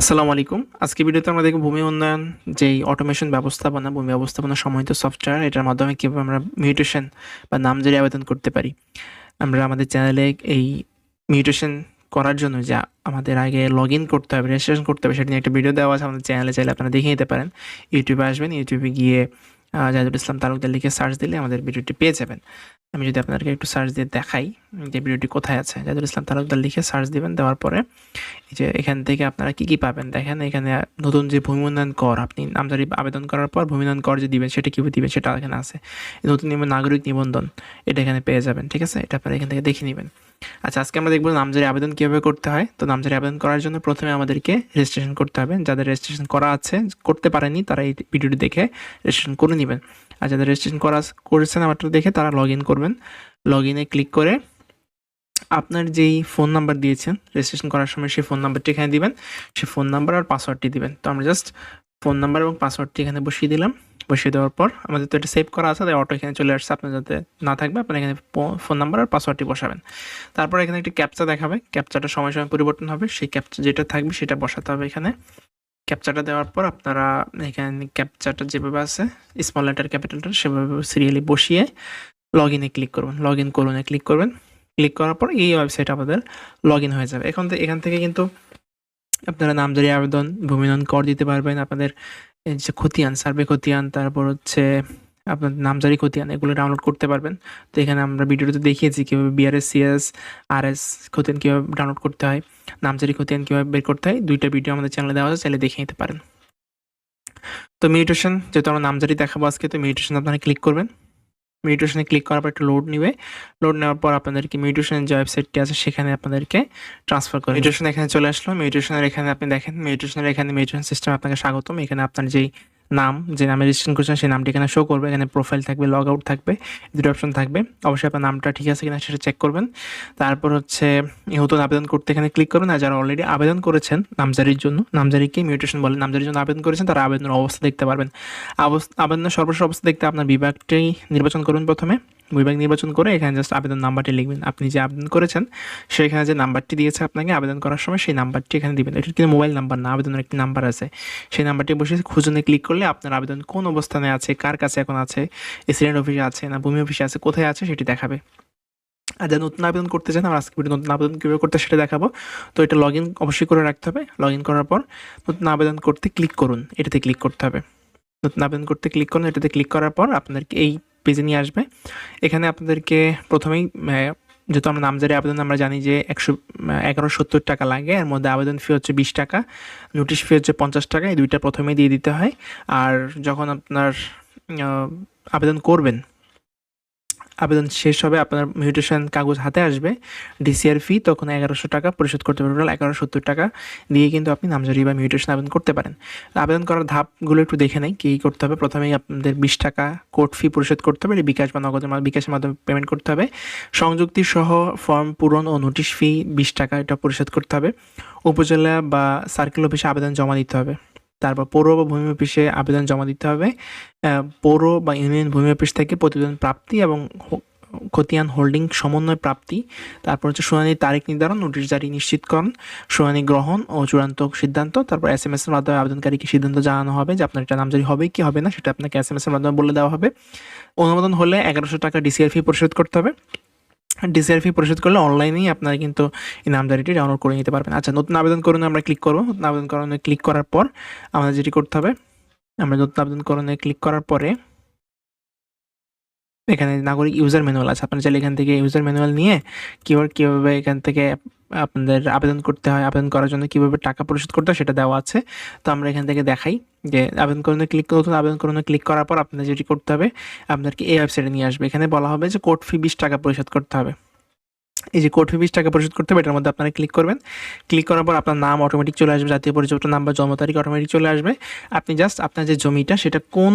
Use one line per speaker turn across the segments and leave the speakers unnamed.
আসসালামু আলাইকুম। আজকে ভিডিওতে আমরা দেখব ভূমি উন্নয়ন, যেই অটোমেশন ব্যবস্থাপনা, ভূমি ব্যবস্থাপনা সম্বন্ধিত সফটওয়্যার এটার মাধ্যমে কীভাবে আমরা মিউটেশন বা নামজারি আবেদন করতে পারি। আমরা আমাদের চ্যানেলে এই মিউটেশন করার জন্য যা আমাদের আগে লগ ইন করতে হবে রেজিস্ট্রেশন করতে হবে, সেটা নিয়ে একটা ভিডিও দেওয়া আছে আমাদের চ্যানেলে চাইলে আপনারা দেখে নিতে পারেন। ইউটিউবে আসবেন ইউটিউবে গিয়ে জাহিদুল ইসলাম তালুকদার লিখে সার্চ দিলে আমাদের ভিডিওটি পেয়ে যাবেন। আমি যদি আপনাদেরকে একটু সার্চ দিয়ে দেখাই যে ভিডিওটি কোথায় আছে জাহিদুল ইসলাম তালুকদার লিখে সার্চ দিবেন, দেওয়ার পরে এই যে এখান থেকে আপনারা কি কি পাবেন দেখেন, এখানে নতুন যে ভূমি উন্নয়ন কর, আপনি নামজারি আবেদন করার পর ভূমি উন্নয়ন কর যে দিবেন, সেটা কীভাবে দিবেন, সেটা এখানে আছে। নতুন নাগরিক নিবন্ধন, এটা এখানে পেয়ে যাবেন, ঠিক আছে? এটা আপনারা এখান থেকে দেখে নেবেন। আচ্ছা আজকে আমরা দেখব নামজারি আবেদন কীভাবে করতে হয়। তো নামজারি আবেদন করার জন্য প্রথমে আমাদেরকে রেজিস্ট্রেশন করতে হবে। যাদের রেজিস্ট্রেশন করা আছে, করতে পারেনি, তারা এই ভিডিওটি দেখে রেজিস্ট্রেশন করে নেবেন। আর যাদের রেজিস্ট্রেশন করা করেছেন আমারটা দেখে তারা লগ করবেন। লগ ক্লিক করে আপনার যেই ফোন নাম্বার দিয়েছেন রেজিস্ট্রেশন করার সময় সেই ফোন নাম্বারটি এখানে দিবেন। সেই ফোন নাম্বার আর পাসওয়ার্ডটি দিবেন। তো আমরা জাস্ট ফোন নাম্বার এবং পাসওয়ার্ডটি এখানে বসিয়ে দিলাম। বসিয়ে দেওয়ার পর আমাদের তো এটা সেভ করা আছে, তাই অটো এখানে চলে আসছে। আপনার যাতে না থাকবে, আপনার এখানে ফোন নাম্বার আর পাসওয়ার্ডটি বসাবেন। তারপর এখানে একটি ক্যাপচা দেখাবে। ক্যাপচাটা সময় সময় পরিবর্তন হবে। সেই ক্যাপচা যেটা থাকবে সেটা বসাতে হবে এখানে। ক্যাপচাটা দেওয়ার পর আপনারা এখানে ক্যাপচাটা যেভাবে আছে স্মল লেটার ক্যাপিটালটা সেভাবে সিরিয়ালি বসিয়ে লগ ইনে ক্লিক করবেন। লগ ইন করুনে ক্লিক করবেন। ক্লিক করার পর এই ওয়েবসাইট আমাদের লগ ইন হয়ে যাবে। এখন এখান থেকে কিন্তু আপনারা নামজারি আবেদন ভূমিনয়ন কর দিতে পারবেন। আপনাদের যে খতিয়ান সার্ভে খতিয়ান, তারপর হচ্ছে আপনার নামজারি খতিয়ান, এগুলো ডাউনলোড করতে পারবেন। তো এখানে আমরা ভিডিওতে দেখিয়েছি কীভাবে বিআরএস সিএস আর এস খতিয়ান কীভাবে ডাউনলোড করতে হয়। নামজারি খতিয়ান কীভাবে বের করতে হয়, দুইটা ভিডিও আমাদের চ্যানেলে দেওয়া আছে, চাইলে দেখে নিতে পারেন। তো মিউটেশন যেহেতু আমরা নামজারি দেখাবো আজকে, তো মিউটেশন আপনারা ক্লিক করবেন। মিউটেশনে ক্লিক করার পর একটা লোড নেবে। লোড নেওয়ার পর আপনাদেরকে মিউটেশনের যে ওয়েবসাইটটি আছে, সেখানে আপনাদেরকে ট্রান্সফার করে মিউটেশন এখানে চলে আসলো। মিউটেশনের এখানে আপনি দেখেন মিউটেশনের এখানে মিউটেশন সিস্টেম আপনাকে স্বাগতম। এখানে আপনার যেই নাম, যে নামে রেজিস্ট্রেশন করছেন, সেই নামটি এখানে শো করবে। এখানে প্রোফাইল থাকবে লগ আউট থাকবে, দুটো অপশন থাকবে। অবশ্যই আপনার নামটা ঠিক আছে কিনা সেটা চেক করবেন। তারপর হচ্ছে, নতুন আবেদন করতে এখানে ক্লিক করবেন। আর যারা অলরেডি আবেদন করেছেন, নামজারির জন্য, নামজারিকে মিউটেশন বলে, নামজারির জন্য আবেদন করেছেন, তারা আবেদনের অবস্থা দেখতে পারবেন। আবেদনের সর্বশেষ অবস্থা দেখতে আপনার বিভাগটি নির্বাচন করবেন প্রথমে। বিভাগ নির্বাচন করে এখানে জাস্ট আবেদন নাম্বারটি লিখবেন। আপনি যে আবেদন করেছেন, সেখানে যে নাম্বারটি দিয়েছে আপনাকে, আবেদন করার সময় সেই নাম্বারটি এখানে দিবেন। এটা কিন্তু মোবাইল নাম্বার না, আবেদনের একটি নাম্বার আছে। সেই নাম্বারটি বসে খুঁজনে ক্লিক করলে আপনার আবেদন কোন অবস্থানে আছে, কার কাছে এখন আছে এসিডেন্ট অফিসে আছে না ভূমি অফিসে আছে, কোথায় আছে সেটি দেখাবে। আর যারা নতুন আবেদন করতে চান, আমরা আজকে ভিডিও নতুন আবেদন কীভাবে করতে সেটা দেখাবো। তো এটা লগ অবশ্যই করে রাখতে হবে। লগ করার পর নতুন আবেদন করতে ক্লিক করুন। এটাতে ক্লিক করতে হবে। নতুন আবেদন করতে ক্লিক করুন। এটাতে ক্লিক করার পর আপনাদেরকে এই পেজে নিয়ে আসবে। এখানে আপনাদেরকে প্রথমেই যেহেতু আমরা নামজারি আবেদন, আমরা জানি যে একশো এগারো সত্তর টাকা লাগে। এর মধ্যে আবেদন ফি হচ্ছে বিশ টাকা নোটিশ ফি হচ্ছে পঞ্চাশ টাকা, এই দুইটা প্রথমেই দিয়ে দিতে হয়। আর যখন আপনার আবেদন করবেন আবেদন শেষ হবে, আপনার মিউটেশন কাগজ হাতে আসবে ডিসিআর ফি তখন এগারোশো টাকা, পরিশোধ করতে পারবেন টোটাল এগারোশো সত্তর টাকা দিয়ে কিন্তু আপনি নামজারি বা মিউটেশন আবেদন করতে পারেন। আবেদন করার ধাপগুলো একটু দেখে নেই, কী করতে হবে। প্রথমেই আপনাদের বিশ টাকা কোর্ট ফি পরিশোধ করতে হবে বিকাশ বা নগদের বিকাশের মাধ্যমে পেমেন্ট করতে হবে। সংযুক্তি সহ ফর্ম পূরণ ও নোটিশ ফি বিশ টাকা এটা পরিশোধ করতে হবে। উপজেলা বা সার্কেল অফিসে আবেদন জমা দিতে হবে। তারপর পৌর বা ভূমি অফিসে আবেদন জমা দিতে হবে। পৌর বা ইউনিয়ন ভূমি অফিস থেকে প্রতিবেদন প্রাপ্তি এবং খতিয়ান হোল্ডিং সমন্বয় প্রাপ্তি। তারপর হচ্ছে শুনানির তারিখ নির্ধারণ, নোটিশ জারি নিশ্চিতকরণ, শুনানি গ্রহণ ও চূড়ান্ত সিদ্ধান্ত। তারপর এস এম এস এর মাধ্যমে আবেদনকারীকে সিদ্ধান্ত জানানো হবে যে আপনার এটা নামজারি হবে কি হবে না, সেটা আপনাকে এস এম এস এর মাধ্যমে বলে দেওয়া হবে। অনুমোদন হলে এগারোশো টাকা ডিসিআর ফি পরিশোধ করতে হবে। ডিসিআর ফি পরিশোধ করলে অনলাইনেই আপনারা কিন্তু এই নামজারিটি ডাউনলোড করে নিতে পারবেন। আচ্ছা নতুন আবেদন করুন আমরা ক্লিক করব। নতুন আবেদন করণে ক্লিক করার পর আমাদের যেটি করতে হবে, আমরা নতুন আবেদন করণে ক্লিক করার পরে এখানে নাগরিক ইউজার ম্যানুয়াল আছে। আপনারা চাইলে এখান থেকে ইউজার ম্যানুয়াল নিয়ে কীভাবে কীভাবে এখান থেকে আপনাদের আবেদন করতে হয়, আবেদন করার জন্য কীভাবে টাকা পরিশোধ করতে হয় সেটা দেওয়া আছে। তো আমরা এখান থেকে দেখাই যে আবেদন করুন ক্লিক নতুন আবেদন করুন ক্লিক করার পর আপনাদের যেটি করতে হবে, আপনাদেরকে এই ওয়েবসাইটে নিয়ে আসবে। এখানে বলা হবে যে কোর্ট ফি বিশ টাকা পরিশোধ করতে হবে। এই যে কোর্ট ফি বিশ টাকা পরিশোধ করতে হবে, এটার মধ্যে আপনারা ক্লিক করবেন। ক্লিক করার পর আপনার নাম অটোমেটিক চলে আসবে, জাতীয় পরিচয়পত্র নাম্বার জন্ম তারিখ অটোমেটিক চলে আসবে। আপনি জাস্ট আপনার যে জমিটা, সেটা কোন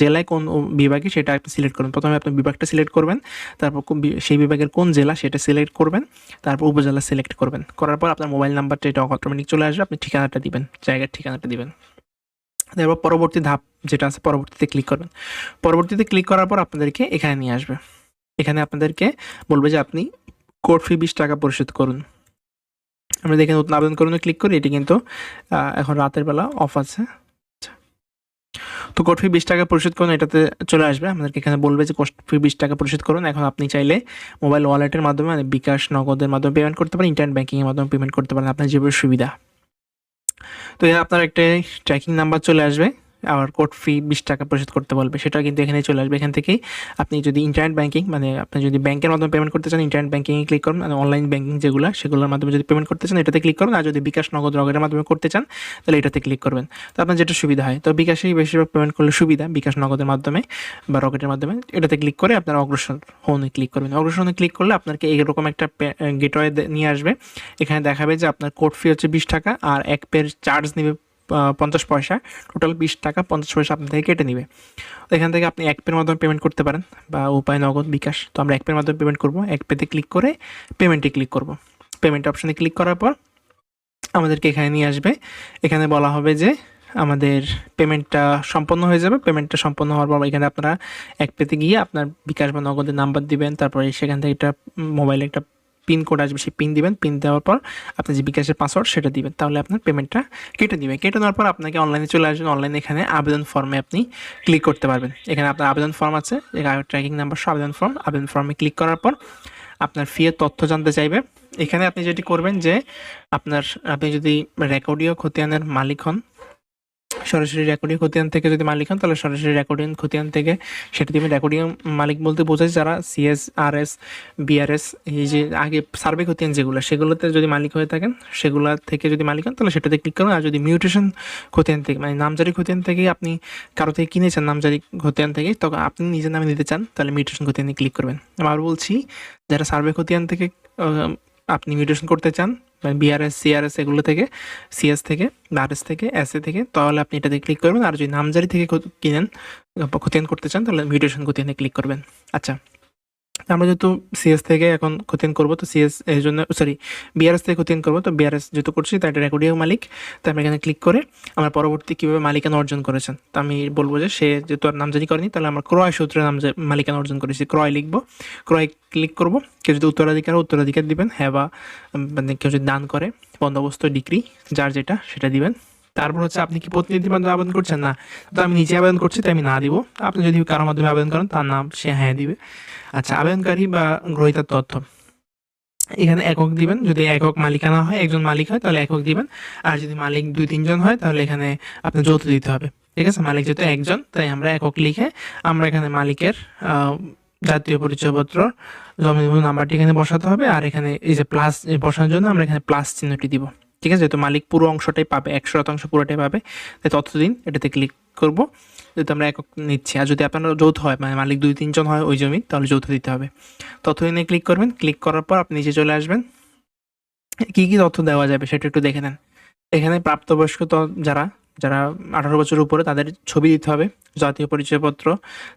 জেলায়, কোন বিভাগে, সেটা আপনি সিলেক্ট করবেন প্রথমে আপনি বিভাগটা সিলেক্ট করবেন, তারপর সেই বিভাগের কোন জেলা, সেটা সিলেক্ট করবেন, তারপর উপজেলা সিলেক্ট করবেন। করার পর আপনার মোবাইল নাম্বারটা এটা অটোমেটিক চলে আসবে, আপনি ঠিকানাটা দিবেন, জায়গার ঠিকানাটা দিবেন। তারপর পরবর্তী ধাপ যেটা আছে, পরবর্তীতে ক্লিক করবেন। পরবর্তীতে ক্লিক করার পর আপনাদেরকে এখানে নিয়ে আসবে। এখানে আপনাদেরকে বলবে যে আপনি কোর্ট ফি বিশ টাকা পরিশোধ করুন। আমরা দেখে নতুন আবেদন করুন ক্লিক করি, এটি কিন্তু এখন রাতের বেলা অফ আছে। আচ্ছা। তো কোর্ট ফি বিশ টাকা পরিশোধ করুন, এটাতে চলে আসবে। আমাদেরকে এখানে বলবে যে কোর্ট ফি বিশ টাকা পরিশোধ করুন। এখন আপনি চাইলে মোবাইল ওয়ালেটের মাধ্যমে মানে বিকাশ নগদের মাধ্যমে পেমেন্ট করতে পারেন ইন্টারনেট ব্যাঙ্কিংয়ের মাধ্যমে পেমেন্ট করতে পারেন। আপনার যেভাবে সুবিধা। তো আপনার একটা ট্র্যাকিং নাম্বার চলে আসবে। আর কোড ফি বিশ টাকা পরিশোধ করতে বলবে। সেটা কিন্তু এখানে চলে আসবে। এখান থেকেই আপনি যদি ইন্টারনেট ব্যাঙ্কিং মানে আপনি যদি ব্যাংকের মাধ্যমে পেমেন্ট করতে চান ইন্টারনেট ব্যাঙ্কিংয়ে ক্লিক করুন। মানে অনলাইন ব্যাঙ্কিং যেগুলো, সেগুলোর মাধ্যমে যদি পেমেন্ট করতে চান, এটাতে ক্লিক করুন। আর যদি বিকাশ, নগদ রগের মাধ্যমে করতে চান, তাহলে এটাতে ক্লিক করবেন। তো আপনার যেটা সুবিধা হয়। তো বিকাশেই বেশিরভাগ পেমেন্ট করলে সুবিধা, বিকাশ, নগদের মাধ্যমে বা রকেটের মাধ্যমে। এটাতে ক্লিক করে আপনার অগ্রসর হোনে ক্লিক করবেন। অগ্রসর হোনে ক্লিক করলে আপনাকে এইরকম একটা গেটওয়ে নিয়ে আসবে। এখানে দেখাবে যে আপনার কোড ফি হচ্ছে বিশ টাকা, আর এক পের চার্জ নেবে পঞ্চাশ পয়সা। টোটাল বিশ টাকা, পঞ্চাশ পয়সা আপনার থেকে কেটে নেবে। তো এখান থেকে আপনি এক পের মাধ্যমে পেমেন্ট করতে পারেন বা উপায়, নগদ, বিকাশ। তো আমরা এক মাধ্যমে পেমেন্ট করব। এক পেতে ক্লিক করে পেমেন্টে ক্লিক করব। পেমেন্ট অপশানে ক্লিক করার পর আমাদেরকে এখানে নিয়ে আসবে। এখানে বলা হবে যে আমাদের পেমেন্টটা সম্পন্ন হয়ে যাবে। পেমেন্টটা সম্পন্ন হওয়ার পর এখানে আপনারা এক পেতে গিয়ে আপনার বিকাশ বা নগদের নাম্বার দিবেন। তারপরে সেখান থেকে একটা মোবাইলে একটা পিন কোড আসবে, সেই পিন দিবেন, পিন দেওয়ার পর আপনি যে বিকাশের পাসওয়ার্ড সেটা দিবেন। তাহলে আপনার পেমেন্টটা কেটে দিবে। কেটে নেওয়ার পর আপনাকে অনলাইনে চলে আসবেন। অনলাইনে এখানে আবেদন ফর্মে আপনি ক্লিক করতে পারবেন। এখানে আপনার আবেদন ফর্ম আছে ট্র্যাকিং নাম্বার সহ আবেদন ফর্ম আবেদন ফর্মে ক্লিক করার পর আপনার ফিয়ের তথ্য জানতে চাইবে। এখানে আপনি যেটি করবেন যে আপনার, আপনি যদি রেকর্ডিও খতিয়ানের মালিক হন সরাসরি রেকর্ডিং খতিয়ান থেকে যদি মালিক হন, তাহলে সরাসরি রেকর্ডিং খতিয়ান থেকে সেটা দিবেন রেকর্ডিং মালিক বলতে বোঝায় যারা সিএস আর এস বিআরএস এই যে আগে সার্ভে খতিয়ান যেগুলো, সেগুলোতে যদি মালিক হয়ে থাকেন, সেগুলো থেকে যদি মালিক হন, তাহলে সেটাতে ক্লিক করুন। আর যদি মিউটেশন খতিয়ান থেকে মানে নামজারি খতিয়ান থেকে আপনি কারও থেকে কিনেছেন, নামজারি খতিয়ান থেকে তখন আপনি নিজের নামে নিতে চান, তাহলে মিউটেশন খতিয়ানে ক্লিক করবেন। আবার বলছি, যারা সার্ভে খতিয়ান থেকে আপনি মিউটেশন করতে চান বিআরএস সিআরএস এগুলো থেকে সিএস থেকে আরএস থেকে এস এ থেকে, তাহলে আপনি এটাতে ক্লিক করবেন। আর যদি নামজারি থেকে কিনেন খতিয়ান করতে চান, তাহলে মিউটেশন খতিয়ানে ক্লিক করবেন। আচ্ছা। আমরা যেহেতু সিএস থেকে এখন খতিয়ান করব, তো সিএস এই জন্য সরি বিআরএস থেকে খতিয়ান করব, তো বিআরএস যেহেতু করছি, তাই এটা রেকর্ডিও মালিক, তো আমরা এখানে ক্লিক করে আমার পরবর্তী কীভাবে মালিকানা অর্জন করেছেন, তো আমি বলব যে সে যেহেতু আর নামজারি করেনি, তাহলে আমরা ক্রয় সূত্রে নাম যে মালিকানা অর্জন করেছি, ক্রয় লিখব, ক্রয় ক্লিক করব, কেউ যদি উত্তরাধিকার উত্তরাধিকার দিবেন হ্যাঁ বা মানে কেউ যদি দান করে, বন্দোবস্ত, ডিগ্রি, যার যেটা, সেটা দিবেন। তারপর হচ্ছে আপনি কি প্রতিনিধির মাধ্যমে আবেদন করছেন? না। তো আমি নিজে আবেদন করছি, তাই আমি না দিব। আপনি যদি কারোর মাধ্যমে আবেদন করেন, তার নাম সে হ্যাঁ দিবে। আচ্ছা আবেদনকারী বা গ্রহীতার তথ্য। এখানে একক দিবেন। যদি একক মালিকানা হয়, একজন মালিক হয়, তাহলে একক দিবেন। আর যদি মালিক দুই, তিনজন হয়, তাহলে এখানে আপনি যৌথ দিতে হবে। ঠিক আছে? মালিক যেহেতু একজন, তাই আমরা একক লিখে আমরা এখানে মালিকের জাতীয় পরিচয়পত্র জমি নাম্বারটি এখানে বসাতে হবে। আর এখানে এই যে প্লাস বসানোর জন্য আমরা এখানে প্লাস চিহ্নটি দিব। ঠিক আছে? যেহেতু মালিক পুরো অংশটাই পাবে, একশো শতাংশ পুরোটাই পাবে, তাই তথ্য দিন এটাতে ক্লিক করব। যেহেতু আমরা একক নিচ্ছি, আর যদি আপনার যৌথ হয় মানে মালিক দুই, তিনজন হয় ওই জমি তাহলে যৌথ দিতে হবে। তথ্য দিনে ক্লিক করবেন ক্লিক করার পর আপনি নিচে চলে আসবেন। কি কি তথ্য দেওয়া যাবে সেটা একটু দেখে নেন। এখানে প্রাপ্তবয়স্ক যারা যারা আঠারো বছরের উপরে তাদের ছবি দিতে হবে, জাতীয় পরিচয়পত্র,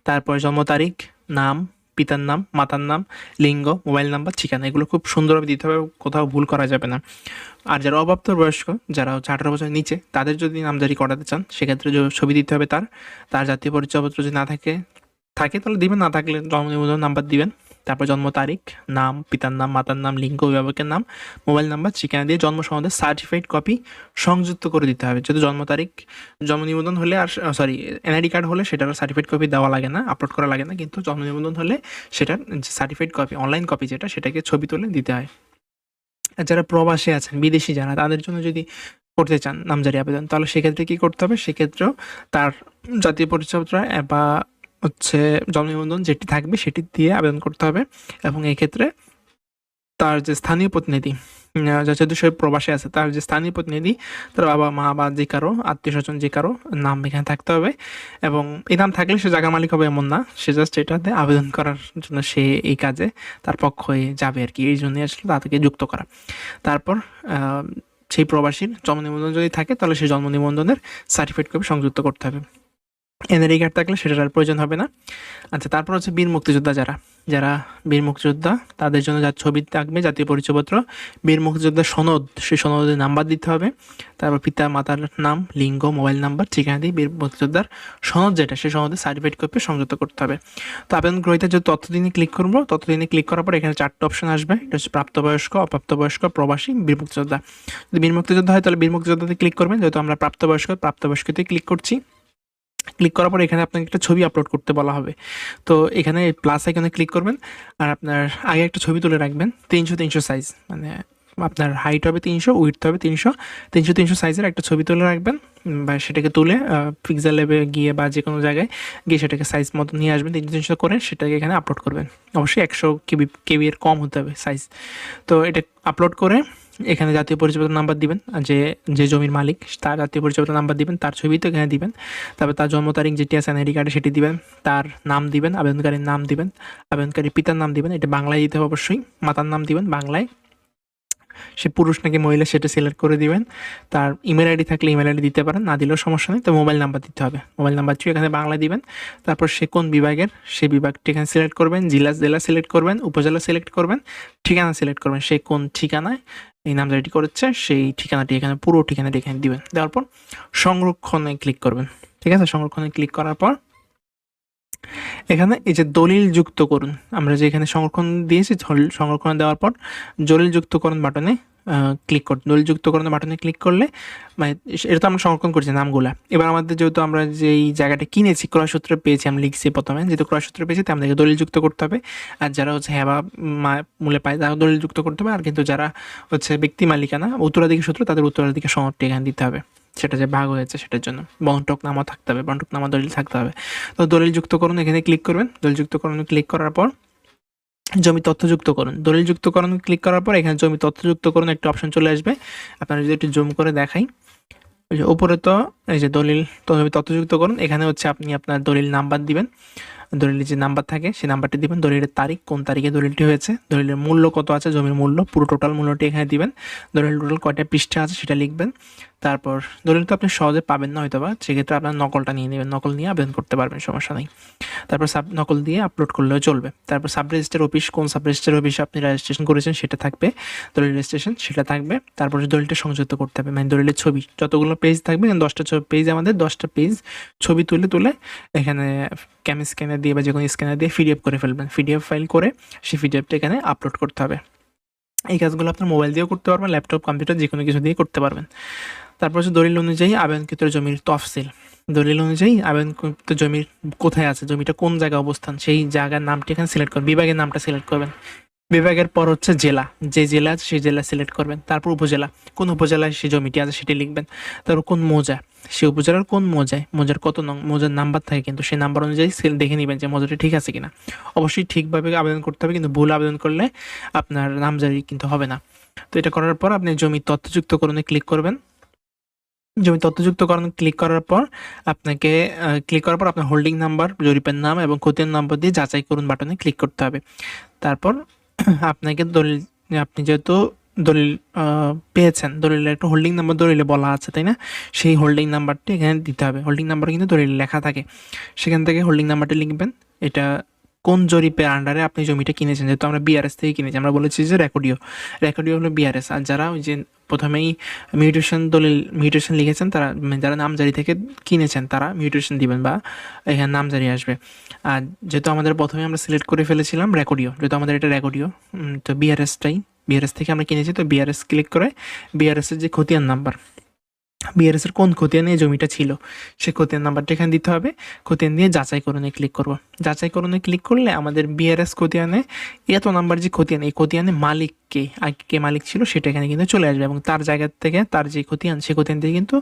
তারপর জন্ম তারিখ, নাম পিতার নাম, মাতার নাম, লিঙ্গ, মোবাইল নাম্বার, ঠিকানা, এগুলো খুব সুন্দরভাবে দিতে হবে, কোথাও ভুল করা যাবে না। আর যারা অপ্রাপ্ত বয়স্ক, যারা হচ্ছে আঠারো বছরের নিচে, তাদের যদি নামজারি করাতে চান, সেক্ষেত্রে ছবি দিতে হবে তার। তার জাতীয় পরিচয়পত্র যদি না থাকে থাকে তাহলে দিবেন, না থাকলে জন্ম নিবন্ধন নাম্বার দিবেন। তারপর জন্ম তারিখ, নাম, পিতার নাম, মাতার নাম, লিঙ্গ, অভিভাবকের নাম, মোবাইল নাম্বার, ঠিকানা দিয়ে জন্ম সনদের সার্টিফাইড কপি সংযুক্ত করে দিতে হবে। যদি জন্ম তারিখ, জন্ম নিবন্ধন হলে আর সরি এনআইডি কার্ড হলে সেটার সার্টিফাইড কপি দেওয়া লাগে না আপলোড করা লাগে না, কিন্তু জন্ম নিবন্ধন হলে সেটার সার্টিফাইড কপি অনলাইন কপি যেটা, সেটাকে ছবি তুলে দিতে হয়। আর যারা প্রবাসী আছেন, বিদেশি যারা, তাদের জন্য যদি করতে চান নামজারি আবেদন, তাহলে সেক্ষেত্রে কী করতে হবে? সেক্ষেত্রেও তার জাতীয় পরিচয়পত্র বা হচ্ছে জন্ম নিবন্ধন যেটি থাকবে সেটি দিয়ে আবেদন করতে হবে এবং এই ক্ষেত্রে তার যে স্থানীয় প্রতিনিধি যেহেতু সে প্রবাসে আছে, তার যে স্থানীয় প্রতিনিধি, তার বাবা মা বা যে কারও, আত্মীয় স্বজন যে কারও, নাম এখানে থাকতে হবে এবং এই নাম থাকলে সে জায়গা মালিক হবে এমন না, সে জাস্ট এটাতে আবেদন করার জন্য সে এই কাজে তার পক্ষ হয়ে যাবে আর কি। এই জন্যই আসলে তাদেরকে যুক্ত করা। তারপর সেই প্রবাসীর জন্ম নিবন্ধন যদি থাকে, তাহলে সেই জন্ম নিবন্ধনের সার্টিফিকেট কপি সংযুক্ত করতে হবে। এনআরই কার্ড থাকলে সেটার আর প্রয়োজন হবে না। আচ্ছা তারপর হচ্ছে বীর মুক্তিযোদ্ধা যারা। যারা বীর মুক্তিযোদ্ধা, তাদের জন্য যার ছবি থাকবে, জাতীয় পরিচয়পত্র, বীর মুক্তিযোদ্ধার সনদ, সেই সনদের নাম্বার দিতে হবে। তারপর পিতা, মাতার নাম, লিঙ্গ, মোবাইল নাম্বার, ঠিকানা দিয়ে বীর মুক্তিযোদ্ধার সনদ যেটা, সেই সনদের সার্টিফিকেট কপি সংযুক্ত করতে হবে। তো আবেদন গ্রহীতার যে ততদিনে ক্লিক করব ততদিনে ক্লিক করার পর এখানে চারটে অপশন আসবে। এটা হচ্ছে প্রাপ্তবয়স্ক, অপ্রাপ্তবয়স্ক, প্রবাসী, বীর মুক্তিযোদ্ধা। যদি বীর মুক্তিযোদ্ধা হয়, তাহলে বীর মুক্তিযোদ্ধাতে ক্লিক করবেন। যেহেতু আমরা প্রাপ্তবয়স্ক প্রাপ্তবয়স্কতে ক্লিক করছি। ক্লিক করার পর এখানে আপনাকে একটা ছবি আপলোড করতে বলা হবে। তো এখানে প্লাস আইকনে ক্লিক করবেন আর আপনার আগে একটা ছবি তুলে রাখবেন, তিনশো তিনশো সাইজ মানে আপনার হাইট হবে তিনশো উইথ হবে তিনশো তিনশো তিনশো সাইজের একটা ছবি তুলে রাখবেন বা সেটাকে তুলে পিক্সেল লেবে গিয়ে বা যে কোনো জায়গায় গিয়ে সেটাকে সাইজ মতো নিয়ে আসবেন, তিনশো তিনশো করে সেটাকে এখানে আপলোড করবেন। অবশ্যই একশো কেবি কেবি এর কম হতে হবে সাইজ তো এটা আপলোড করে এখানে জাতীয় পরিচয়পত্র নাম্বার দিবেন, যে যে জমির মালিক, তার জাতীয় পরিচয়পত্র নাম্বার দিবেন, তার ছবি তো এখানে দিবেন, তারপর তার জন্ম তারিখ যেটি আছে এনআইডি কার্ডে সেটি দিবেন, তার নাম দিবেন, আবেদনকারীর নাম দিবেন, আবেদনকারীর পিতার নাম দিবেন, এটা বাংলায় দিতে হবে অবশ্যই, মাতার নাম দিবেন বাংলায়। সে পুরুষ নাকি মহিলা সেটা সিলেক্ট করে দিবেন, তার ইমেল আইডি থাকলে ইমেল আইডি দিতে পারেন, না দিলেও সমস্যা নেই, তো মোবাইল নাম্বার দিতে হবে মোবাইল নাম্বার নাম্বারটিও এখানে বাংলা দিবেন, তারপর সে কোন বিভাগের, সে বিভাগটি এখানে সিলেক্ট করবেন, জেলা জেলা সিলেক্ট করবেন, উপজেলা সিলেক্ট করবেন, ঠিকানা সিলেক্ট করবেন, সে কোন ঠিকানায় এই নামজারিটি করেছে, সেই ঠিকানাটি এখানে, পুরো ঠিকানাটি এখানে দিবেন। দেওয়ার পর সংরক্ষণে ক্লিক করবেন। ঠিক আছে? সংরক্ষণে ক্লিক করার পর এখানে এই যে দলিল যুক্ত করুন আমরা যে এখানে সংরক্ষণ দিয়েছি সংরক্ষণ দেওয়ার পর দলিল যুক্তকরণ বাটনে ক্লিক করতে দলিল যুক্তকরণ বাটনে ক্লিক করলে মানে এটা তো আমরা সংরক্ষণ করছি নামগুলো। এবার আমাদের যেহেতু আমরা যেই জায়গাটা কিনেছি ক্রয়সূত্রে পেয়েছি, আমি লিখছি প্রথমে, যেহেতু ক্রয়সূত্রে পেয়েছি আমাদেরকে দলিল যুক্ত করতে হবে। আর যারা হচ্ছে হ্যাঁ বা মা মূলে পায় তারা দলিল যুক্ত করতে হবে। আর কিন্তু যারা হচ্ছে ব্যক্তি মালিকানা, উত্তরাধিকার সূত্র, তাদের উত্তরাধিকার সনদটি এখানে দিতে হবে। সেটা যে ভাগ হয়েছে, সেটার জন্য। বন্টক নামা থাকতে হবে বন্টক নামা দলিল থাকতে হবে। তো দলিল যুক্ত করুন এখানে ক্লিক করবেন। দলিল যুক্ত করুন ক্লিক করার পর জমি তথ্য যুক্ত করুন। দলিল যুক্ত করুন ক্লিক করার পর এখানে জমি তথ্য যুক্ত করুন একটা অপশন চলে আসবে। আপনারা যদি একটু জুম করে দেখাই। ওই যে উপরে তো, এই যে দলিল, জমি তথ্য যুক্ত করুন। এখানে হচ্ছে আপনি আপনার দলিল নাম্বার দিবেন। দলিলের যে নাম্বার থাকে, সেই নাম্বারটি দিবেন। দলিলের তারিখ, কোন তারিখে দলিলটি হয়েছে। দলিলের মূল্য কত আছে, জমির মূল্য, পুরো টোটাল মূল্যটি এখানে দিবেন। দলিল টোটাল কয়টা পৃষ্ঠা আছে সেটা লিখবেন। তারপর দলিল তো আপনি সহজে পাবেন না হয়তো বা সেক্ষেত্রে আপনার নকলটা নিয়ে নেবেন, নকল নিয়ে আবেদন করতে পারবেন, সমস্যা নেই। তারপর সাব, নকল দিয়ে আপলোড করলেও চলবে। তারপর সাব রেজিস্টার অফিস কোন সাব রেজিস্টার অফিসে আপনি রেজিস্ট্রেশন করেছেন সেটা থাকবে। দলিল রেজিস্ট্রেশন সেটা থাকবে। তারপর দলিলটা সংযুক্ত করতে হবে মানে দলিলের ছবি। যতগুলো পেজ থাকবে দশটা পেজ আমাদের, দশটা পেজ ছবি তুলে তুলে এখানে ক্যাম স্ক্যানার দিয়ে বা যে কোনো স্ক্যানার দিয়ে পিডিএফ করে ফেলবেন। পিডিএফ ফাইল করে সেই পিডিএফটা এখানে আপলোড করতে হবে। এই কাজগুলো আপনার মোবাইল দিয়েও করতে পারবেন ল্যাপটপ কম্পিউটার যে কোনো কিছু দিয়ে করতে পারবেন। তারপর হচ্ছে দলিল অনুযায়ী আবেদনকৃত জমির তফসিল। দলিল অনুযায়ী আবেদনকৃত জমির কোথায় আছে, জমিটা কোন জায়গায় অবস্থান, সেই জায়গার নামটি এখানে সিলেক্ট করবেন, বিভাগের নামটা সিলেক্ট করবেন। বিভাগের পর হচ্ছে জেলা, যে জেলা আছে সেই জেলা সিলেক্ট করবেন। তারপর উপজেলা, কোন উপজেলায় সেই জমিটি আছে সেটি লিখবেন। তারপর কোন মৌজা সেই উপজেলার কোন মৌজায়, মৌজার কত নং, মৌজার নাম্বার থাকে কিন্তু সেই নাম্বার অনুযায়ী সেল দেখে নেবেন যে মৌজাটি ঠিক আছে কিনা। অবশ্যই ঠিকভাবে আবেদন করতে হবে কিন্তু ভুল আবেদন করলে আপনার নামজারি কিন্তু হবে না। তো এটা করার পর আপনি জমি তথ্যযুক্ত করণে ক্লিক করবেন। জমি তথ্যযুক্তকরণ ক্লিক করার পর আপনাকে ক্লিক করার পর আপনার হোল্ডিং নাম্বার জরিপের নাম এবং ক্ষতির নাম্বার দিয়ে যাচাই করুন বাটনে ক্লিক করতে হবে। তারপর আপনাকে দলিল, আপনি যেহেতু দলিল পেয়েছেন, দলিলের একটা হোল্ডিং নাম্বার দলিলে বলা আছে, তাই না? সেই হোল্ডিং নাম্বারটি এখানে দিতে হবে। হোল্ডিং নাম্বার কিন্তু দলিলে লেখা থাকে। সেখান থেকে হোল্ডিং নাম্বারটি লিখবেন। এটা কোন জরিপের আন্ডারে আপনি জমিটা কিনেছেন? যেহেতু আমরা বিআরএস থেকে কিনেছি, আমরা বলেছি যে রেকর্ডিও রেকর্ডিও হলো বিআরএস আর যারা ওই যে প্রথমেই মিউটেশন দলিল মিউটেশন লিখেছেন, তারা, যারা নামজারি থেকে কিনেছেন, তারা মিউটেশন দিবেন বা এখানে নামজারি আসবে। আর যেহেতু আমাদের প্রথমে আমরা সিলেক্ট করে ফেলেছিলাম রেকর্ডিও যেহেতু আমাদের এটা রেকর্ডিও তো বিআরএসটাই বিআরএস থেকে আমরা কিনেছি, তো বিআরএস ক্লিক করে বিআরএসের যে খতিয়ান নাম্বার বিআরএস এর কোন খতিয়ানে এই জমিটা ছিল? সে খতিয়ান নাম্বারটা এখানে দিতে হবে। খতিয়ান দিয়ে যাচাই করণে ক্লিক করব। যাচাই করণে ক্লিক করলে আমাদের বিআরএস খতিয়ানে এত নাম্বার যে খতিয়ান, এই খতিয়ানে মালিক কে আগে কে মালিক ছিল সেটা এখানে কিন্তু চলে আসবে এবং তার জায়গা থেকে তার যে খতিয়ান, সে খতিয়ান থেকে কিন্তু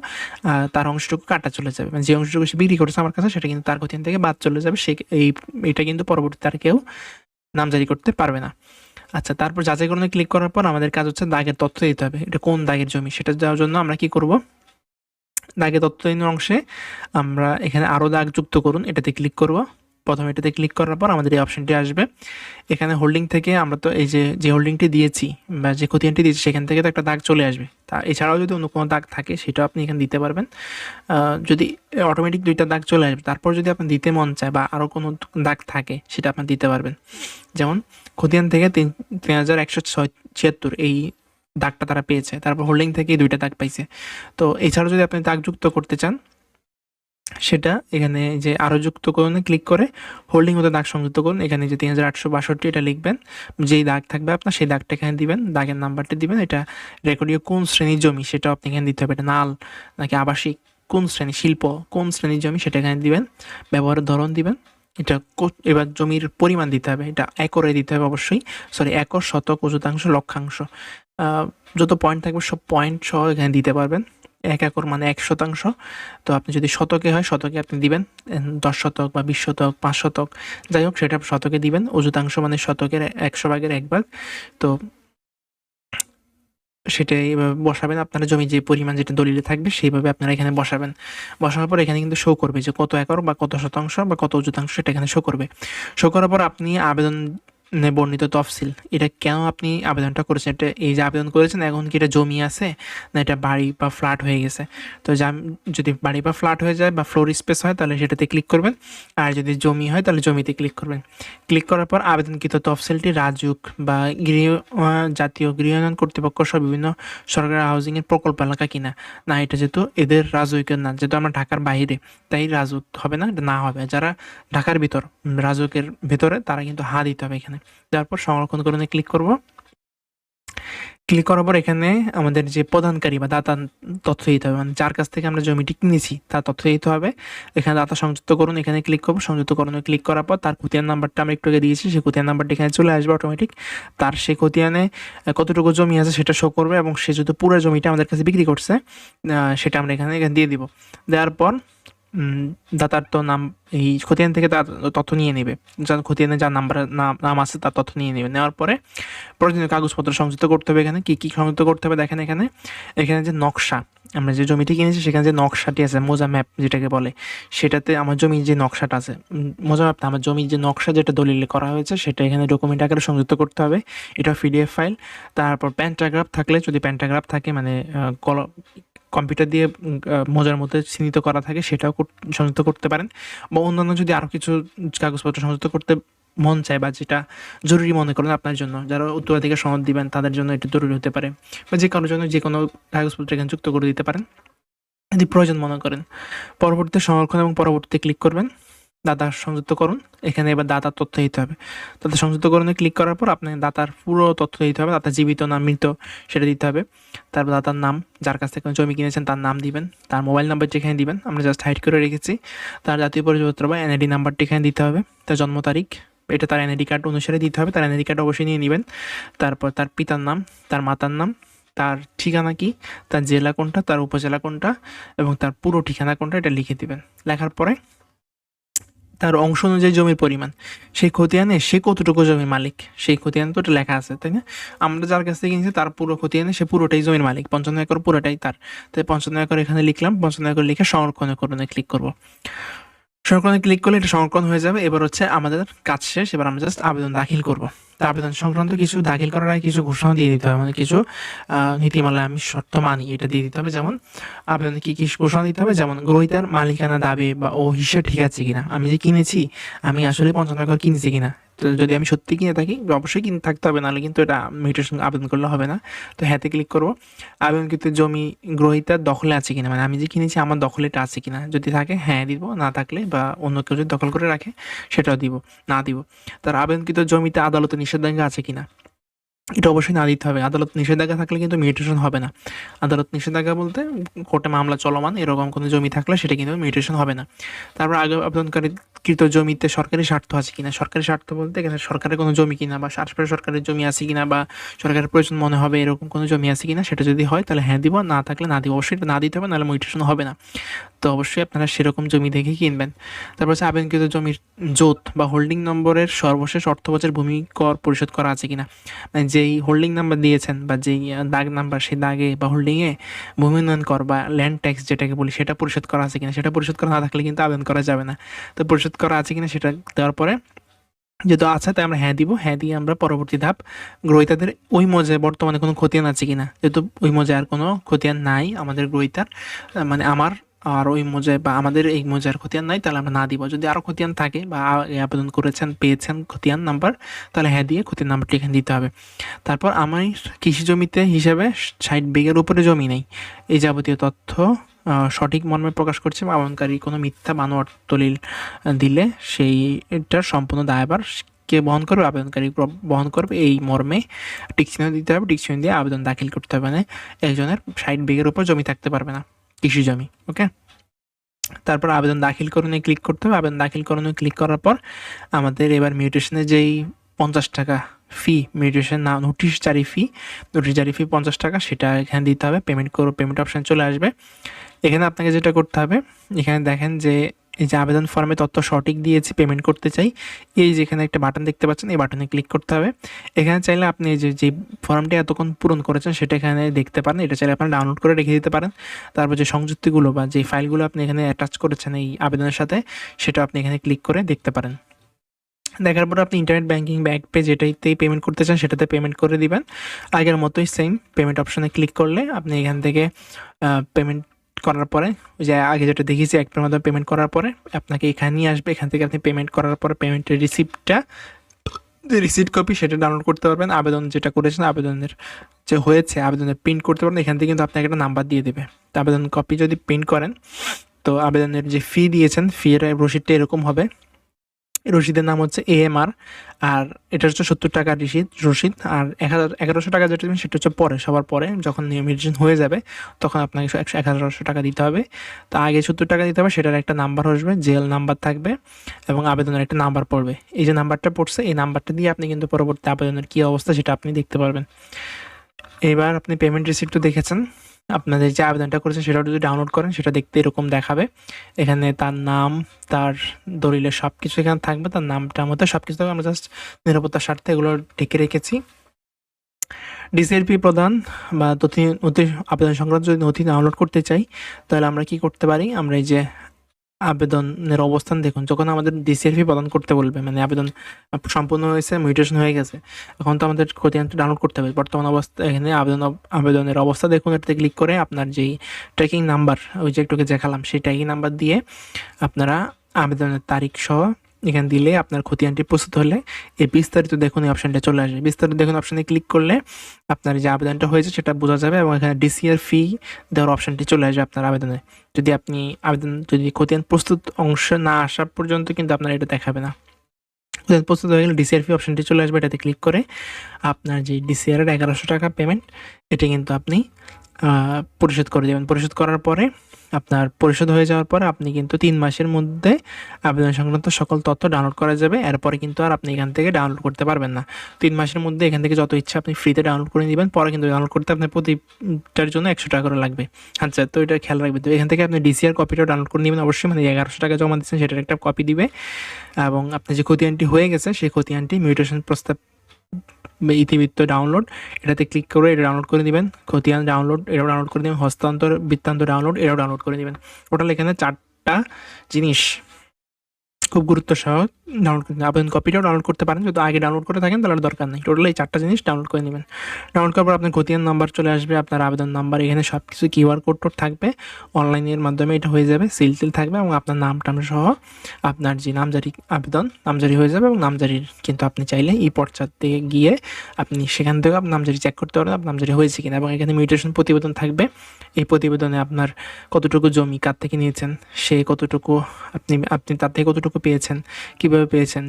তার অংশটুকু কাটা চলে যাবে। মানে যে অংশটুকু সে বিক্রি করেছে আমার কাছে, সেটা কিন্তু তার খতিয়ান থেকে বাদ চলে যাবে। সে এই, এটা কিন্তু পরবর্তীতে আর কেউ নামজারি করতে পারবে না। আচ্ছা তারপর যাচাই করণে ক্লিক করার পর আমাদের কাজ হচ্ছে দাগের তথ্য দিতে হবে। এটা কোন দাগের জমি? সেটা দেওয়ার জন্য আমরা কি করব? দাগে তথ্যহীন অংশে আমরা এখানে আরও দাগ যুক্ত করুন, এটাতে ক্লিক করব। প্রথমে এটাতে ক্লিক করার পর আমাদের এই অপশনটি আসবে। এখানে হোল্ডিং থেকে আমরা তো এই যে যে হোল্ডিংটি দিয়েছি বা যে খতিয়ানটি দিয়েছি, সেখান থেকে তো একটা দাগ চলে আসবে। তা এছাড়াও যদি অন্য কোনো দাগ থাকে, সেটাও আপনি এখানে দিতে পারবেন। যদি অটোমেটিক দুইটা দাগ চলে আসবে, তারপর যদি আপনি দিতে মন চায় বা আরও কোনো দাগ থাকে, সেটা আপনি দিতে পারবেন। যেমন খতিয়ান থেকে তিন তিন হাজার একশো ছয় ছিয়াত্তর, এই দাগটা তারা পেয়েছে। তারপর হোল্ডিং থেকে দুইটা দাগ পাইছে। তো এছাড়াও যদি আপনি দাগ যুক্ত করতে চান, সেটা এখানে যে আরও যুক্ত করুন ক্লিক করে হোল্ডিং হতে দাগ সংযুক্ত করুন। এখানে যে তিন হাজার আটশো বাষট্টি, এটা লিখবেন। যেই দাগ থাকবে আপনার, সেই দাগটা এখানে দিবেন। দাগের নাম্বারটা দিবেন। এটা রেকর্ডীয় কোন শ্রেণির জমি সেটা আপনি এখানে দিতে হবে। এটা নাল নাকি আবাসিক, কোন শ্রেণি, শিল্প, কোন শ্রেণির জমি, সেটা এখানে দিবেন। ব্যবহারের ধরন দিবেন। এটা এবার জমির পরিমাণ দিতে হবে। এটা একরে দিতে হবে অবশ্যই। সরি একর, শতক, অযুতাংশ, লক্ষাংশ। যত পয়েন্ট থাকবে সব পয়েন্ট সহ এখানে দিতে পারবেন। এক একর মানে এক শতাংশ। তো আপনি যদি শতকে হয়, শতকে আপনি দিবেন দশ শতক বা বিশ শতক, পাঁচ শতক, যাই হোক সেটা শতকে দিবেন। অযুতাংশ মানে শতকের একশো ভাগের এক ভাগ। তো সেটাই এভাবে বসাবেন। আপনারা জমি যে পরিমাণ যেটা দলিলে থাকবে সেইভাবে আপনারা এখানে বসাবেন। বসানোর পর এখানে কিন্তু শো করবে যে কত একর বা কত শতাংশ বা কত অযুতাংশ সেটা এখানে শো করবে। শো করার পর আপনি আবেদন বর্ণিত তফসিল। এটা কেন আপনি আবেদনটা করেছেন? এটা এই যে আবেদন করেছেন, এখন কি এটা জমি আছে? না এটা বাড়ি বা ফ্ল্যাট হয়ে গেছে? তো জাম- যদি বাড়ি বা ফ্ল্যাট হয়ে যায় বা ফ্লোর স্পেস হয়, তাহলে সেটাতে ক্লিক করবেন। আর যদি জমি হয়, তাহলে জমিতে ক্লিক করবেন। ক্লিক করার পর আবেদনকৃত তফসিলটি রাজুক বা গৃহ জাতীয় গৃহায়ন কর্তৃপক্ষ সহ বিভিন্ন সরকারি হাউজিংয়ের প্রকল্প এলাকা কিনা। না, এটা যেহেতু এদের রাজুকের না, যেহেতু আমরা ঢাকার বাইরে, তাই রাজুক হবে না, এটা না হবে। যারা ঢাকার ভিতর রাজুকের ভেতরে, তারা কিন্তু হা দিতে হবে এখানে। তারপর সংরক্ষণ করে ক্লিক করব। ক্লিক করার পর এখানে আমাদের যে প্রদানকারী বা দাতা তথ্য দিতে হবে মানে যার কাছ থেকে আমরা জমিটি কিনেছি, তার তথ্য দিতে হবে। এখানে দাতা সংযুক্ত করুন, এখানে ক্লিক করব। সংযুক্ত করুন ক্লিক করার পর তার খতিয়ান নাম্বারটা আমরা একটু আগে দিয়েছি, সেই খতিয়ান নাম্বারটা এখানে চলে আসবে অটোমেটিক তার সেই খতিয়ানে কতটুকু জমি আছে সেটা শো করবে এবং সে যদি পুরো জমিটা আমাদের কাছে বিক্রি করছে সেটা আমরা এখানে এখানে দিয়ে দিব। দেওয়ার পর দাতার তো নাম, এই খতিয়ান থেকে তার তথ্য নিয়ে নেবে। যার খতিয়ানে যার নাম্বার নাম আছে তার তথ্য নিয়ে নেবে। নেওয়ার পরে প্রয়োজনীয় কাগজপত্র সংযুক্ত করতে হবে এখানে। কী কী সংযুক্ত করতে হবে দেখেন এখানে। এখানে যে নকশা আমরা যে জমিটি কিনেছি, সেখানে যে নকশাটি আছে, মোজা ম্যাপ যেটাকে বলে, সেটাতে আমার জমির যে নকশাটা আছে মোজা ম্যাপটা, আমার জমির যে নকশা যেটা দলিলে করা হয়েছে, সেটা এখানে ডকুমেন্ট আকারে সংযুক্ত করতে হবে। এটা পিডিএফ ফাইল তারপর প্যান্টাগ্রাফ থাকলে, যদি প্যান্টাগ্রাফ থাকে মানে কল কম্পিউটার দিয়ে মোজার মধ্যে চিহ্নিত করা থাকে, সেটাও সংযুক্ত করতে পারেন। বা অন্যান্য যদি আরও কিছু কাগজপত্র সংযুক্ত করতে মন চায় বা যেটা জরুরি মনে করেন আপনার জন্য। যারা উত্তরাধিকার সনদ দিবেন, তাদের জন্য এটা জরুরি হতে পারে। বা যে কারোর জন্য যে কোনো কাগজপত্র এখানে যুক্ত করে দিতে পারেন। যদি প্রয়োজন মনে করেন। পরবর্তীতে সংরক্ষণ এবং পরবর্তীতে ক্লিক করবেন। দাতা সংযুক্ত করুন। এখানে এবার দাতার তথ্য দিতে হবে। দাতা সংযুক্ত করণে ক্লিক করার পর আপনাকে দাতার পুরো তথ্য দিতে হবে। দাতা জীবিত না মৃত, সেটা দিতে হবে। তারপর দাতার নাম, যার কাছ থেকে জমি কিনেছেন, তার নাম দিবেন। তার মোবাইল নাম্বার যেখানে দিবেন, আমরা জাস্ট হাইড করে রেখেছি। তার জাতীয় পরিচয়পত্র বা এনআইডি নাম্বারটি এখানে দিতে হবে। তার জন্ম তারিখ এটা তার এনআইডি কার্ড অনুসারে দিতে হবে। তার এনআইডি কার্ড অবশ্যই নিয়ে নেবেন। তারপর তার পিতার নাম, তার মাতার নাম, তার ঠিকানা কি, তার জেলা কোনটা, তার উপজেলা কোনটা এবং তার পুরো ঠিকানা কোনটা এটা লিখে দিবেন। লেখার পরে তার অংশ অনুযায়ী জমির পরিমাণ। সেই খতিয়ানে সে কতটুকু জমির মালিক? সেই খতিয়ানে তো ওটা লেখা আছে, তাই না? আমরা যার কাছ থেকে কিনছি, তার পুরো খতিয়ানে সে পুরোটাই জমির মালিক। পঞ্চান্ন একর পুরোটাই তার। তাই পঞ্চান্ন একর এখানে লিখলাম। পঞ্চান্ন একর লিখে সংরক্ষণ করণে ক্লিক করব। সংরক্ষণে ক্লিক করলে এটা সংরক্ষণ হয়ে যাবে। এবার হচ্ছে আমাদের কাজ শেষ। এবার আমরা জাস্ট আবেদন দাখিল করব। তা আবেদন সংক্রান্ত কিছু দাখিল করার আগে কিছু ঘোষণা দিয়ে দিতে হবে। মানে কিছু নীতিমালা আমি শর্ত মানি এটা দিয়ে দিতে হবে। যেমন আবেদন কি কি ঘোষণা দিতে হবে? যেমন গ্রহিতার মালিকানা দাবি বা ও হিসেব ঠিক আছে কিনা? আমি যে কিনেছি, আমি আসলে পঞ্চান্ন একর কিনেছি কিনা? তো যদি আমি সত্যি কিনে থাকি, অবশ্যই কিনে থাকতে হবে। নাহলে কিন্তু এটা মিউটেশন আবেদন করলে হবে না। তো হ্যাঁতে ক্লিক করব। আবেদন কিন্তু জমি গ্রহিতার দখলে আছে কিনা? মানে আমি যে কিনেছি, আমার দখলে এটা আছে কিনা? যদি থাকে হ্যাঁ দিব। না থাকলে বা অন্য কেউ যদি দখল করে রাখে, সেটাও দিব। না দিব। তার আবেদনকৃত জমিতে আদালতে নিষেধাজ্ঞা আছে কিনা? এটা অবশ্যই না দিতে হবে। আদালত নিষেধাজ্ঞা থাকলে কিন্তু মিউটেশন হবে না। আদালত নিষেধাজ্ঞা বলতে কোর্টে মামলা চলমান, এরকম কোনো জমি থাকলে সেটা কিন্তু মিউটেশন হবে না। তারপর আগে আবেদনকারী কৃত জমিতে সরকারি স্বার্থ আছে কিনা? সরকারি স্বার্থ বলতে এখানে সরকারের কোনো জমি কিনা বা আশপাশে সরকারের জমি আছে কিনা বা সরকারের প্রয়োজন মনে হবে এরকম কোনো জমি আছে কিনা সেটা যদি হয় তাহলে হ্যাঁ দিব, না থাকলে না দিব। অবশ্যই না দিতে হবে, নাহলে মিউটেশন হবে না। তো অবশ্যই আপনারা সেরকম জমি দেখে কিনবেন। তারপর হচ্ছে আবেদনকৃত জমির জোত বা হোল্ডিং নম্বরের সর্বশেষ অর্থ বছর ভূমি কর পরিশোধ করা আছে কিনা? মানে যেই হোল্ডিং নাম্বার দিয়েছেন বা যেই দাগ নাম্বার সেই দাগে বা হোল্ডিংয়ে ভূমি উন্নয়ন কর বা ল্যান্ড ট্যাক্স যেটাকে বলি সেটা পরিশোধ করা আছে কিনা, সেটা পরিশোধ করা না থাকলে কিন্তু আবেদন করা যাবে না। তো পরিশোধ করা আছে কিনা সেটা দেওয়ার পরে যেহেতু আছে তাই আমরা হ্যাঁ দিব হ্যাঁ দিয়ে আমরা পরবর্তী ধাপ গ্রহিতাদের ওই মজায় বর্তমানে কোনো খতিয়ান আছে কিনা, যেহেতু ওই মজায় আর কোনো খতিয়ান নাই আমাদের গ্রহিতার মানে আমার আর ওই মজায় বা আমাদের এই মজার খতিয়ান নাই, তাহলে আমরা না দিব। যদি আরও খতিয়ান থাকে বা আবেদন করেছেন, পেয়েছেন খতিয়ান নাম্বার, তাহলে হ্যাঁ দিয়ে খতিয়ান নাম্বারটি এখানে দিতে হবে। তারপর আমার কৃষি জমিতে হিসাবে ষাট বিঘের উপরে জমি নেই। এই যাবতীয় তথ্য সঠিক মর্মে প্রকাশ করছে আবেদনকারী কোনো মিথ্যা বানোয়ার দলিল দিলে সেই এটার সম্পূর্ণ দায়বার কে বহন করবে? আবেদনকারী বহন করবে। এই মর্মে টিক চিহ্ন দিতে হবে। টিক চিহ্ন দিয়ে আবেদন দাখিল করতে হবে। মানে একজনের ষাট বিঘের উপর জমি থাকতে পারবে না। কৃষি জমি, ওকে? তারপর আবেদন দাখিল করুন ক্লিক করতে হবে। আবেদন দাখিল করুন ক্লিক করার পর আমাদের এবার মিউটেশনের যেই পঞ্চাশ টাকা ফি মিউটেশন না নোটিশ জারি ফি নোটিশ জারি ফি পঞ্চাশ টাকা, সেটা এখানে দিতে হবে। পেমেন্ট করো পেমেন্ট অপশান চলে আসবে। এখানে আপনাকে যেটা করতে হবে, এখানে দেখেন যে এই যে আবেদন ফর্মে তথ্য সঠিক দিয়েছি পেমেন্ট করতে চাই, এই যে এখানে একটা বাটন দেখতে পাচ্ছেন, এই বাটনে ক্লিক করতে হবে। এখানে চাইলে আপনি যে যে ফর্মটি এতক্ষণ পূরণ করেছেন, সেটা এখানে দেখতে পারেন, এটা চাইলে আপনি ডাউনলোড করে রেখে দিতে পারেন। তারপর যে সংযুক্তিগুলো বা যে ফাইলগুলো আপনি এখানে অ্যাটাচ করেছেন এই আবেদনের সাথে, সেটা আপনি এখানে ক্লিক করে দেখতে পারেন। দেখার পর আপনি ইন্টারনেট ব্যাঙ্কিং ব্যাক পেজ যেটাইতেই পেমেন্ট করতে চান, সেটাতে পেমেন্ট করে দিবেন। আগের মতোই সেম পেমেন্ট অপশানে ক্লিক করলে আপনি এখান থেকে পেমেন্ট করার পরে, ওই যে আগে যেটা দেখিয়েছি অ্যাপের মাধ্যমে পেমেন্ট করার পরে, আপনাকে এখানে নিয়ে আসবে, এখান থেকে আপনি পেমেন্ট করার পরে পেমেন্টের রিসিপ্টটা যে রিসিপ্ট কপি সেটা ডাউনলোড করতে পারবেন। আবেদন যেটা করেছেন, আবেদনের যে হয়েছে, আবেদনের প্রিন্ট করতে পারবেন, এখান থেকে কিন্তু আপনাকে একটা নাম্বার দিয়ে দেবে। তো আবেদন কপি যদি প্রিন্ট করেন, তো আবেদনের যে ফি দিয়েছেন ফি এর রসিদটা এরকম হবে। এই রসিদের নাম হচ্ছে এ এম আর আর এটা হচ্ছে সত্তর টাকার রসিদ রসিদ আর এক হাজার এগারোশো টাকা যেটা দেবেন সেটা হচ্ছে পরে, সবার পরে, যখন নিয়মিত হয়ে যাবে, তখন আপনাকে একশো এগারোশো টাকা দিতে হবে। তো আগে সত্তর টাকা দিতে হবে, সেটার একটা নাম্বার আসবে জেল নাম্বার থাকবে, এবং আবেদনের একটা নাম্বার পড়বে। এই যে নাম্বারটা পড়ছে, এই নাম্বারটা দিয়ে আপনি কিন্তু পরবর্তী আবেদনের কী অবস্থা সেটা আপনি দেখতে পারবেন। এবার আপনি পেমেন্ট রিসিপ্টও দেখেছেন। আপনাদের যে আবেদনটা করেছে সেটাও যদি ডাউনলোড করেন, সেটা দেখতে এরকম দেখাবে। এখানে তার নাম, তার দলিলের সব কিছু এখানে থাকবে, তার নামটা মতো সব কিছু থাকবে। আমরা জাস্ট নিরাপত্তার স্বার্থে এগুলো ঢেকে রেখেছি। ডিসিএলপি প্রদান বা নথি আবেদন সংক্রান্ত যদি নথি ডাউনলোড করতে চাই, তাহলে আমরা কি করতে পারি? আমরা এই যে আবেদনের অবস্থান দেখুন। যখন আমাদের ডিসিএলপি প্রদান করতে বলবে মানে আবেদন সম্পূর্ণ হয়েছে মিউটেশন হয়ে গেছে, এখন তো আমাদের খতিয়ানটা ডাউনলোড করতে হবে। বর্তমান অবস্থা এখানে আবেদন, আবেদনের অবস্থা দেখুন, এটাতে ক্লিক করে আপনার যেই ট্র্যাকিং নাম্বার ওই যে একটুকে দেখালাম, সেই ট্র্যাকিং নাম্বার দিয়ে আপনারা আবেদনের তারিখ সহ এখানে দিলে আপনার খতিয়ানটি প্রস্তুত হলে এই বিস্তারিত দেখুন এই অপশানটা চলে আসবে। বিস্তারিত দেখুন অপশানে ক্লিক করলে আপনার যে আবেদনটা হয়েছে সেটা বোঝা যাবে এবং এখানে ডিসিআর ফি দেওয়ার অপশানটি চলে আসবে আপনার আবেদনে। যদি আপনি আবেদন, যদি খতিয়ান প্রস্তুত অংশ না আসা পর্যন্ত কিন্তু আপনার এটা দেখাবে না। খতিয়ান প্রস্তুত হয়ে গেলে ডিসিআর ফি অপশানটি চলে আসবে, এটাতে ক্লিক করে আপনার যে ডিসিআর এর এগারোশো টাকা পেমেন্ট এটা কিন্তু আপনি পরিশোধ করে দেবেন। পরিশোধ করার পরে আপনার পরিশোধ হয়ে যাওয়ার পরে আপনি কিন্তু তিন মাসের মধ্যে আবেদন সংক্রান্ত সকল তথ্য ডাউনলোড করা যাবে। এরপরে কিন্তু আর আপনি এখান থেকে ডাউনলোড করতে পারবেন না। তিন মাসের মধ্যে এখান থেকে যত ইচ্ছা আপনি ফ্রিতে ডাউনলোড করে নেবেন, পরে কিন্তু ডাউনলোড করতে আপনার প্রতিটার জন্য একশো টাকা করে লাগবে। আচ্ছা তো এটা খেয়াল রাখবে তো এখান থেকে আপনি ডিসিআর কপিটা ডাউনলোড করে নেবেন। অবশ্যই মানে এগারোশো টাকা জমা দিচ্ছেন, সেটার একটা কপি দিবে। এবং আপনি যে খতিয়ানটি হয়ে গেছে, সেই খতিয়ানটি মিউটেশন প্রস্তাব ইতিবৃত্ত ডাউনলোড এটাতে ক্লিক করে এটা ডাউনলোড করে দিবেন। খতিয়ান ডাউনলোড এটাও ডাউনলোড করে দিবেন। হস্তান্তর, বৃত্তান্ত ডাউনলোড এটাও ডাউনলোড করে নেবেন ওটা এখানে চারটা জিনিস খুব গুরুত্ব সহ ডাউনলোড করে আবেদন কপিটাও ডাউনলোড করতে পারেন। যদি আগে ডাউনলোড করে থাকেন, তাহলে দরকার নেই। টোটাল এই চারটা জিনিস ডাউনলোড করে নেবেন। ডাউনলোড করার পর আপনার খতিয়ান নাম্বার চলে আসবে, আপনার আবেদন নাম্বার এখানে সব কিছু কিউআর কোড টোড থাকবে। অনলাইনের মাধ্যমে এটা হয়ে যাবে সিল টিল থাকবে এবং আপনার নাম টাম সহ আপনার যে নামজারি আবেদন, নামজারি হয়ে যাবে এবং নামজারির কিন্তু আপনি চাইলে এই পর্চাতে গিয়ে আপনি সেখান থেকে আপনার নামজারি চেক করতে পারেন আপনার নামজারি হয়েছে কিনা এবং এখানে মিউটেশন প্রতিবেদন থাকবে। এই প্রতিবেদনে আপনার কতটুকু জমি কার থেকে নিয়েছেন, সে কতটুকু আপনি আপনি তার থেকে কতটুকু পেয়েছেন? কীভাবে পেয়েছেন?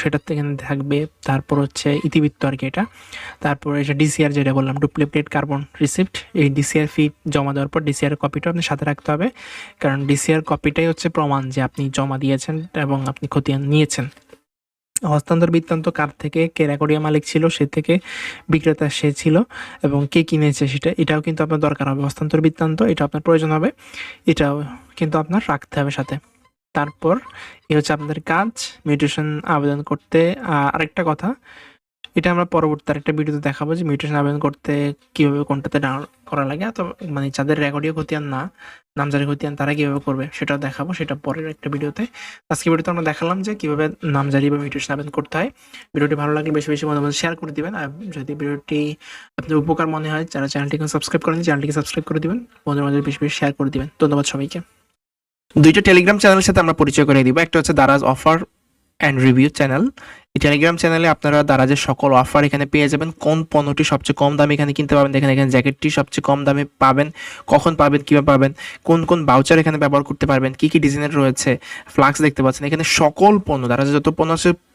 সেটাতে এখানে থাকবে। তারপর হচ্ছে ইতিবৃত্ত আর কি এটা। তারপর এটা ডিসিআর যেটা বললাম ডুপ্লিকেট কার্বন রিসিপ্ট এই ডিসিআর ফি জমা দেওয়ার পর ডিসিআর কপিটা আপনি সাথে রাখতে হবে। কারণ ডিসিআর কপিটাই হচ্ছে প্রমাণ যে আপনি জমা দিয়েছেন এবং আপনি খতিয়ান নিয়েছেন। হস্তান্তর বৃত্তান্ত কার থেকে, কে রেকর্ডিয়া মালিক ছিল, সে থেকে বিক্রেতা সে ছিল এবং কে কিনেছে সেটা, এটাও কিন্তু আপনার দরকার হবে। হস্তান্তর বৃত্তান্ত, এটা আপনার প্রয়োজন হবে। এটাও কিন্তু আপনার রাখতে হবে সাথে। তারপর এই হচ্ছে আপনাদের কাজ মিউটেশন আবেদন করতে। আরেকটা কথা, এটা আমরা পরবর্তী আরেকটা ভিডিওতে দেখাবো যে মিউটেশন আবেদন করতে কীভাবে কোনটাতে ডাউনলোড করা লাগে তো মানে যাদের রেকর্ডিও খতিয়ান না নাম নামজারি খতিয়ান তারা কীভাবে করবে সেটাও দেখাবো, সেটা পরের একটা ভিডিওতে আজকে ভিডিওতে আমরা দেখালাম যে কীভাবে নামজারি বা মিউটেশন আবেদন করতে হয়। ভিডিওটি ভালো লাগলে বেশি বেশি মধ্যে শেয়ার করে দিবেন, আর যদি ভিডিওটি আপনার উপকার মনে হয়, যারা চ্যানেলটিকে সাবস্ক্রাইব করেন চ্যানেলটিকে সাবস্ক্রাইব করে দেবেন বন্ধুদের মাঝে বেশি বেশি শেয়ার করে দিবেন। ধন্যবাদ সবাইকে। দুইটা টেলিগ্রাম চ্যানেলের সাথে আমরা পরিচয় করে দিব। একটা হচ্ছে Daraz offer and review channel এই টেলিগ্রাম চ্যানেলে আপনারা দারাজের সকল অফার এখানে পেয়ে যাবেন। কোন পণ্যটি সবচেয়ে কম দামে এখানে কিনতে পাবেন, দেখেন এখানে জ্যাকেটটি সবচেয়ে কম দামে পাবেন, কখন পাবেন, কীভাবে পাবেন, কোন কোন বাউচার এখানে ব্যবহার করতে পারবেন, কী কী ডিজাইনের রয়েছে ফ্লাক্স দেখতে পাচ্ছেন। এখানে সকল পণ্য, দারাজের যত পণ্য আছে